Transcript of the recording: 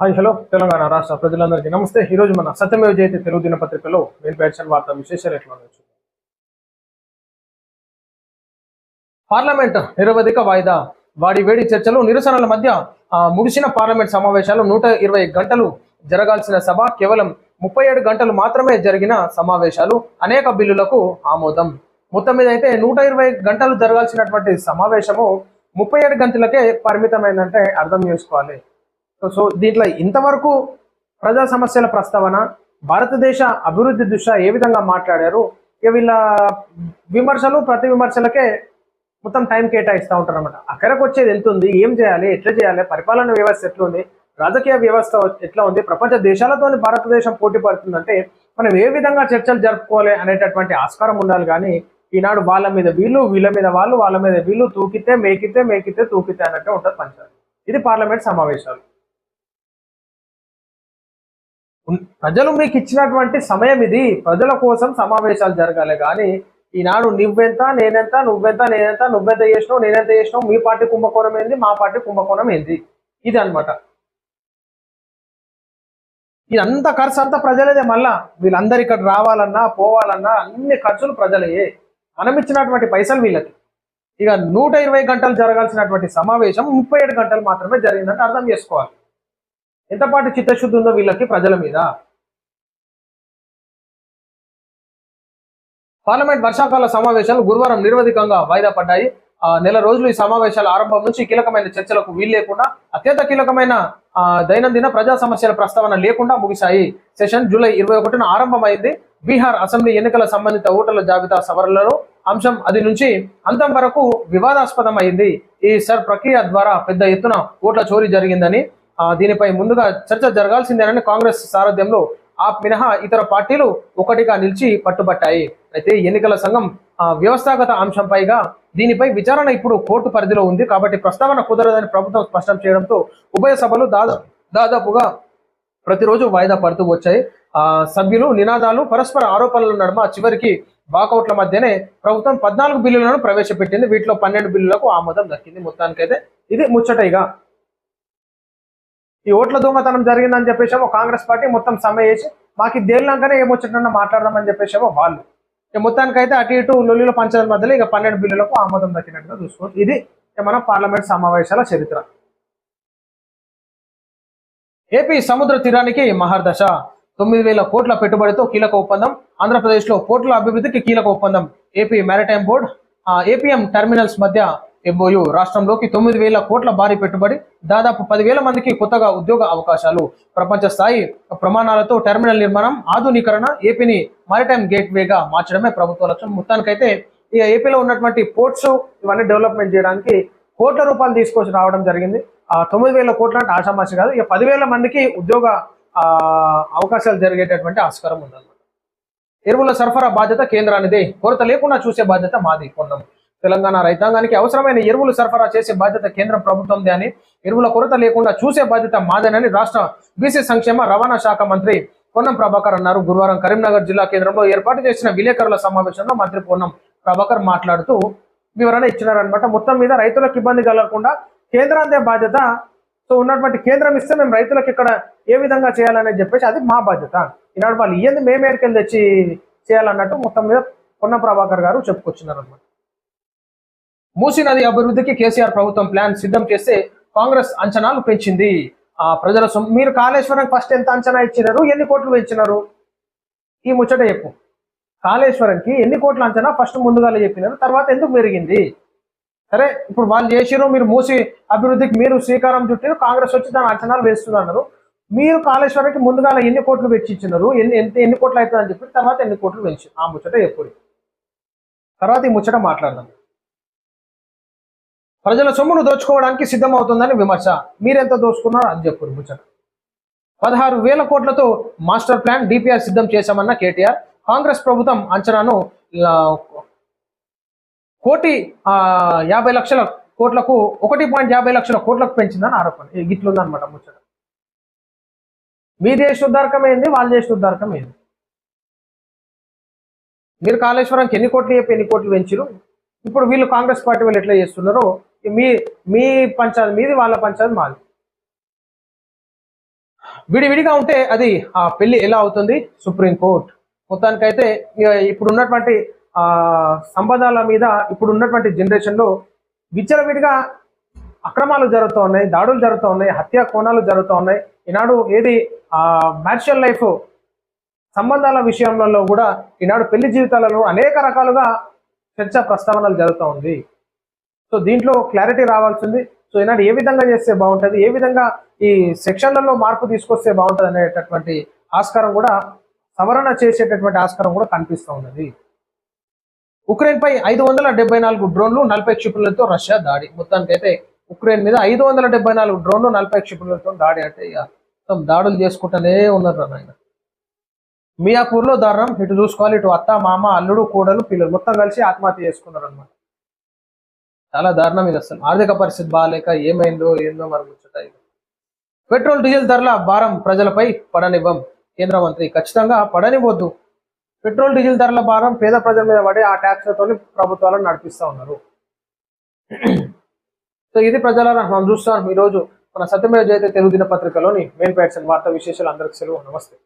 Hi hello Telangana రాష్ట్ర ప్రజలందరికీ నమస్తే. ఈరోజు మన సత్యమేవ జయతి తెలుగు దినపత్రికలో నేను పేర్చిన వార్త విశేషాలు ఎట్లా ఉండొచ్చు పార్లమెంట్ నిరవధిక వాయిదా. వాడి వేడి చర్చలు నిరసనల మధ్య ముగిసిన పార్లమెంట్ సమావేశాలు నూట ఇరవై గంటలు జరగాల్సిన సభ కేవలం ముప్పై ఏడు గంటలు మాత్రమే జరిగిన సమావేశాలు. అనేక బిల్లులకు ఆమోదం. మొత్తం మీద అయితే నూట ఇరవై గంటలు జరగాల్సినటువంటి సమావేశము ముప్పై ఏడు గంటలకే పరిమితమైందంటే అర్థం చేసుకోవాలి. సో దీంట్లో ఇంతవరకు ప్రజా సమస్యల ప్రస్తావన భారతదేశ అభివృద్ధి దృష్ట్యా ఏ విధంగా మాట్లాడారు ఇక వీళ్ళ విమర్శలు ప్రతి విమర్శలకే మొత్తం టైం కేటాయిస్తూ ఉంటారు అనమాట అక్కడికి వచ్చేది వెళ్తుంది ఏం చేయాలి ఎట్లా చేయాలి పరిపాలన వ్యవస్థ ఎట్లుంది రాజకీయ వ్యవస్థ ఎట్లా ఉంది ప్రపంచ దేశాలతో భారతదేశం పోటీ పడుతుందంటే మనం ఏ విధంగా చర్చలు జరుపుకోవాలి అనేటటువంటి ఆస్కారం ఉండాలి కానీ ఈనాడు వాళ్ళ మీద వీళ్ళు వీళ్ళ మీద వాళ్ళు వాళ్ళ మీద వీళ్ళు తూకితే మేకితే మేకితే తూకితే అన్నట్టు ఉంటుంది పంచాలి ఇది పార్లమెంట్ సమావేశాలు. ప్రజలు మీకు ఇచ్చినటువంటి సమయం ఇది ప్రజల కోసం సమావేశాలు జరగాలి కానీ ఈనాడు నువ్వెంత నేనెంత నువ్వెంత నేనెంత నువ్వెంత చేసినావు నేనెంత చేసినావు మీ పార్టీ కుంభకోణం ఏంది మా పార్టీ కుంభకోణం ఏంది? ఇది అన్నమాట ఇదంతా ఖర్చు అంతా ప్రజలదే మళ్ళా. వీళ్ళందరూ ఇక్కడ రావాలన్నా పోవాలన్నా అన్ని ఖర్చులు ప్రజలయ్యే మనం ఇచ్చినటువంటి పైసలు వీళ్ళకి. ఇక నూట ఇరవై గంటలు జరగాల్సినటువంటి సమావేశం ముప్పై ఏడు గంటలు మాత్రమే జరిగిందంటే అర్థం చేసుకోవాలి. ఎంతపాటి చిత్తశుద్ధి ఉందో వీళ్ళకి ప్రజల మీద. పార్లమెంట్ వర్షాకాల సమావేశాలు గురువారం నిరవధికంగా వాయిదా పడ్డాయి. నెల రోజులు ఈ సమావేశాల ఆరంభం నుంచి కీలకమైన చర్చలకు వీలు లేకుండా అత్యంత కీలకమైన దైనందిన ప్రజా సమస్యల ప్రస్తావన లేకుండా ముగిశాయి. సెషన్ జూలై ఇరవై ఒకటిన ఆరంభమైంది. బీహార్ అసెంబ్లీ ఎన్నికల సంబంధిత ఓటర్ల జాబితా సవరణలో అంశం అది నుంచి అంతం వరకు వివాదాస్పదం అయింది ఈ సర్ ప్రక్రియ ద్వారా పెద్ద ఎత్తున ఓట్ల చోరీ జరిగిందని దీనిపై ముందుగా చర్చ జరగాల్సిందేనని కాంగ్రెస్ సారథ్యంలో ఆప్ మినహా ఇతర పార్టీలు ఒకటిగా నిలిచి పట్టుబట్టాయి. అయితే ఎన్నికల సంఘం వ్యవస్థాగత అంశంపైగా దీనిపై విచారణ ఇప్పుడు కోర్టు పరిధిలో ఉంది కాబట్టి ప్రస్తావన కుదరదని ప్రభుత్వం స్పష్టం చేయడంతో ఉభయ సభలు దాదాపుగా ప్రతిరోజు వాయిదా పడుతూ వచ్చాయి. ఆ సభ్యులు నినాదాలు పరస్పర ఆరోపణల నడుమ చివరికి వాకౌట్ల మధ్యనే ప్రభుత్వం పద్నాలుగు బిల్లులను ప్రవేశపెట్టింది. వీటిలో పన్నెండు బిల్లులకు ఆమోదం దక్కింది. మొత్తానికైతే ఇది ముచ్చటైగా ఈ ఓట్ల దొంగతనం జరిగిందని చెప్పేసేమో కాంగ్రెస్ పార్టీ మొత్తం సమ్మె చేసి మాకు ఇది తేలినాకనే మాట్లాడదామని చెప్పేసేమో వాళ్ళు. ఇక మొత్తానికైతే అటు ఇటు లొల్లిలో పంచాల మధ్యలో ఇక పన్నెండు బిల్లులకు ఆమోదం దక్కినట్టుగా చూసుకోవచ్చు. ఇది మన పార్లమెంట్ సమావేశాల చరిత్ర. ఏపీ సముద్ర తీరానికి మహర్దశ. తొమ్మిది వేల కోట్ల పెట్టుబడితో కీలక ఒప్పందం. ఆంధ్రప్రదేశ్లో పోర్టుల అభివృద్ధికి కీలక ఒప్పందం. AP maritime board APM terminals మధ్య ఎంఓయు రాష్ట్రంలోకి తొమ్మిది వేల కోట్ల భారీ పెట్టుబడి దాదాపు పదివేల మందికి కొత్తగా ఉద్యోగ అవకాశాలు. ప్రపంచ స్థాయి ప్రమాణాలతో టెర్మినల్ నిర్మాణం ఆధునీకరణ ఏపీని మారిటైమ్ గేట్వేగా మార్చడమే ప్రభుత్వ లక్ష్యం. మొత్తానికైతే ఇక ఏపీలో ఉన్నటువంటి పోర్ట్స్ ఇవన్నీ డెవలప్మెంట్ చేయడానికి కోట్ల రూపాయలు తీసుకొచ్చి రావడం జరిగింది. ఆ తొమ్మిది వేల కోట్ల అంటే ఆషామాషి కాదు ఇక పదివేల మందికి ఉద్యోగ అవకాశాలు జరిగేటటువంటి ఆస్కారం ఉందన్నమాట. ఎరువుల సరఫరా బాధ్యత కేంద్రానిదే కొరత లేకుండా చూసే బాధ్యత మాది కొన్నాం తెలంగాణ రైతాంగానికి అవసరమైన ఎరువులు సరఫరా చేసే బాధ్యత కేంద్ర ప్రభుత్వందే అని ఎరువుల కొరత లేకుండా చూసే బాధ్యత మాదేనని రాష్ట్ర బీసీ సంక్షేమ రవాణా శాఖ మంత్రి పొన్నం ప్రభాకర్ అన్నారు. గురువారం కరీంనగర్ జిల్లా కేంద్రంలో ఏర్పాటు చేసిన విలేకరుల సమావేశంలో మంత్రి పొన్నం ప్రభాకర్ మాట్లాడుతూ వివరణ ఇచ్చినారనమాట మొత్తం మీద రైతులకు ఇబ్బంది కలగకుండా కేంద్రాందే బాధ్యత. సో ఉన్నటువంటి కేంద్రం ఇస్తే మేము రైతులకు ఇక్కడ ఏ విధంగా చేయాలని చెప్పేసి అది మా బాధ్యత. ఈనాడు వాళ్ళు ఏంది మేము ఏడుకెళ్ళి తెచ్చి చేయాలన్నట్టు మొత్తం మీద పొన్నం ప్రభాకర్ గారు చెప్పుకొచ్చినారనమాట మూసీ నది అభివృద్ధికి కేసీఆర్ ప్రభుత్వం ప్లాన్ సిద్ధం చేస్తే కాంగ్రెస్ అంచనాలు పెంచింది. ఆ ప్రజల మీరు కాళేశ్వరం ఫస్ట్ ఎంత అంచనా ఇచ్చినారు? ఎన్ని కోట్లు పెంచినారు? ఈ ముచ్చట చెప్పు. కాళేశ్వరంకి ఎన్ని కోట్ల అంచనా ఫస్ట్ ముందుగానే చెప్పినారు తర్వాత ఎందుకు పెరిగింది? సరే ఇప్పుడు వాళ్ళు చేసిరు మీరు మూసి అభివృద్ధికి మీరు శ్రీకారం చుట్టారు కాంగ్రెస్ వచ్చి దాని అంచనాలు వేస్తున్నారు. మీరు కాళేశ్వరంకి ముందుగా ఎన్ని కోట్లు వెచ్చించినారు ఎన్ని ఎంత ఎన్ని కోట్లు అవుతుందని చెప్పి తర్వాత ఎన్ని కోట్లు పెంచి ఆ ముచ్చట ఎప్పుడు? తర్వాత ఈ ముచ్చట మాట్లాడదాం. ప్రజల సొమ్మును దోచుకోవడానికి సిద్ధమవుతుందని విమర్శ. మీరెంత దోచుకున్నారు అని చెప్పారు ముచ్చట. పదహారు వేల కోట్లతో మాస్టర్ ప్లాన్ డిపిఆర్ సిద్ధం చేశామన్న కేటీఆర్. కాంగ్రెస్ ప్రభుత్వం అంచనాను కోటి యాభై లక్షల కోట్లకు ఒకటి పాయింట్ యాభై లక్షల కోట్లకు పెంచిందని ఆరోపణ. ఈ గిట్లుందనమాట ముచ్చట. మీ దేశ ఉద్దారకం ఏంది? వాళ్ళ చేసిన ఉద్దారకం ఏంది? మీరు కాళేశ్వరంకి ఎన్ని కోట్లు చెప్పి ఎన్ని కోట్లు పెంచారు ఇప్పుడు వీళ్ళు కాంగ్రెస్ పార్టీ వాళ్ళు ఎట్లా చేస్తున్నారో మీ మీ పంచాయతీ మీది వాళ్ళ పంచాయతీ మాది. విడివిడిగా ఉంటే అది ఆ పెళ్ళి ఎలా అవుతుంది? Supreme court. మొత్తానికైతే ఇప్పుడు ఉన్నటువంటి ఆ సంబంధాల మీద ఇప్పుడు ఉన్నటువంటి జనరేషన్లో విచ్చలవిడిగా అక్రమాలు జరుగుతూ ఉన్నాయి దాడులు జరుగుతూ ఉన్నాయి హత్యా కోణాలు జరుగుతూ ఉన్నాయి. ఈనాడు ఏది ఆ లైఫ్ సంబంధాల విషయంలో కూడా ఈనాడు పెళ్ళి జీవితాలలో అనేక రకాలుగా చర్చ ప్రస్తావనలు జరుగుతూ ఉంది. సో దీంట్లో క్లారిటీ రావాల్సింది. సో ఈనాడు ఏ విధంగా చేస్తే బాగుంటుంది? ఏ విధంగా ఈ సెక్షన్లలో మార్పు తీసుకొస్తే బాగుంటుంది అనేటటువంటి ఆస్కారం కూడా సవరణ చేసేటటువంటి ఆస్కారం కూడా కనిపిస్తూ ఉన్నది. ఉక్రెయిన్ పై ఐదు వందల డెబ్బై నాలుగు డ్రోన్లు నలభై క్షిపణులతో రష్యా దాడి. మొత్తానికైతే ఉక్రెయిన్ మీద ఐదు వందల డెబ్బై నాలుగు డ్రోన్లు నలభై క్షిపణులతో దాడి అంటే ఇక మొత్తం దాడులు చేసుకుంటూనే ఉన్నారు ఆయన మియాపూర్లో దారుణం. ఇటు చూసుకోవాలి ఇటు అత్త మామ అల్లుడు కోడలు పిల్లలు మొత్తం కలిసి ఆత్మహత్య చేసుకున్నారు అనమాట చాలా దారుణం ఇది వస్తుంది ఆర్థిక పరిస్థితి బాగాలేక ఏమైందో ఏందో మరి ముచ్చటాయి పెట్రోల్ డీజిల్ ధరల భారం ప్రజలపై పడనివ్వం. కేంద్ర మంత్రి ఖచ్చితంగా పడనివ్వద్దు. పెట్రోల్ డీజిల్ ధరల భారం పేద ప్రజల మీద పడి ఆ ట్యాక్స్లతో ప్రభుత్వాలను నడిపిస్తా ఉన్నారు. సో ఇది ప్రజలను మనం చూస్తాం ఈరోజు మన సత్యమేవ జయతే తెలుగు దినపత్రికలోని మెయిన్ ప్యాట్స్ వార్తా విశేషాలు అందరికి సెలవు. నమస్తే.